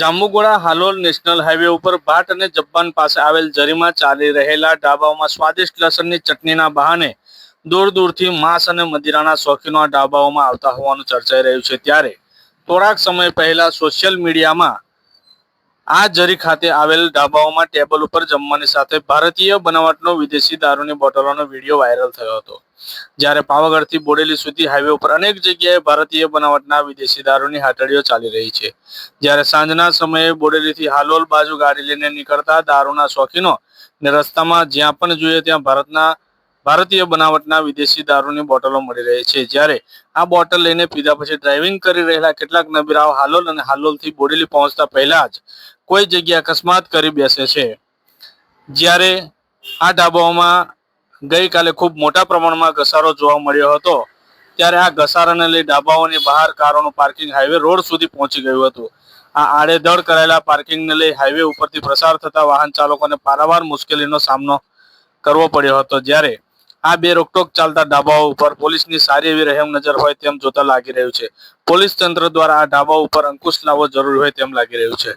Jambughoda Halol national highway ઉપર ભાટ અને જપ્પાન પાસે આવેલ જરીમાં ચાલી રહેલા ઢાબાઓમાં સ્વાદિષ્ટ લસણની ચટણીના બહાને દૂર દૂરથી માંસ અને મદિરાના શોખીનો આ ઢાબાઓમાં આવતા હોવાનું ચર્ચાઈ રહ્યું છે. ત્યારે થોડાક સમય પહેલા સોશિયલ મીડિયામાં આ જરી ખાતે આવેલ ઢાબાઓમાં ટેબલ ઉપર જમવાની સાથે ભારતીય બનાવટનો વિદેશી દારૂની બોટલોનો વીડિયો વાયરલ થયો હતો. જ્યારે પાવાગઢથી બોડેલી સુધી હાઈવે ઉપર અનેક જગ્યાએ ભારતીય બનાવટના વિદેશી દારૂની હાટડીઓ ચાલી રહી છે. જ્યારે સાંજના સમયે બોડેલીથી હાલોલ બાજુ ગાડી લઈને નીકળતા દારૂના શોખીનો ને રસ્તામાં જ્યાં પણ જોઈએ ત્યાં ભારતના, ભારતીય બનાવટના વિદેશી દારૂની બોટલો મળી રહી છે. જ્યારે આ બોટલ લઈને પીધા પછી ડ્રાઇવિંગ કરી રહેલા કેટલાક નબીરાઓ હાલોલ અને હાલોલથી બોડેલી પહોંચતા પહેલા જ કોઈ જગ્યા અકસ્માત કરી બેસે છે. જ્યારે આ ઢાબાઓમાં ગઈકાલે ખૂબ મોટા પ્રમાણમાં ઘસારો જોવા મળ્યો હતો, ત્યારે આ ઘસારાને લઈ ઢાબાઓની બહાર કારોનું પાર્કિંગ હાઈવે રોડ સુધી પહોંચી ગયું હતું. આ આડેધડ કરાયેલા પાર્કિંગને લઈ હાઈવે ઉપરથી પ્રસાર થતા વાહન ચાલકોને પારાવાર મુશ્કેલીનો સામનો કરવો પડ્યો હતો. જ્યારે આ બે રોકટોક ચાલતા ઢાબાઓ ઉપર પોલીસની સારી એવી રહેમ નજર હોય તેમ જોતા લાગી રહ્યું છે. પોલીસ તંત્ર દ્વારા આ ઢાબા ઉપર અંકુશ લાવવો જરૂરી હોય તેમ લાગી રહ્યું છે.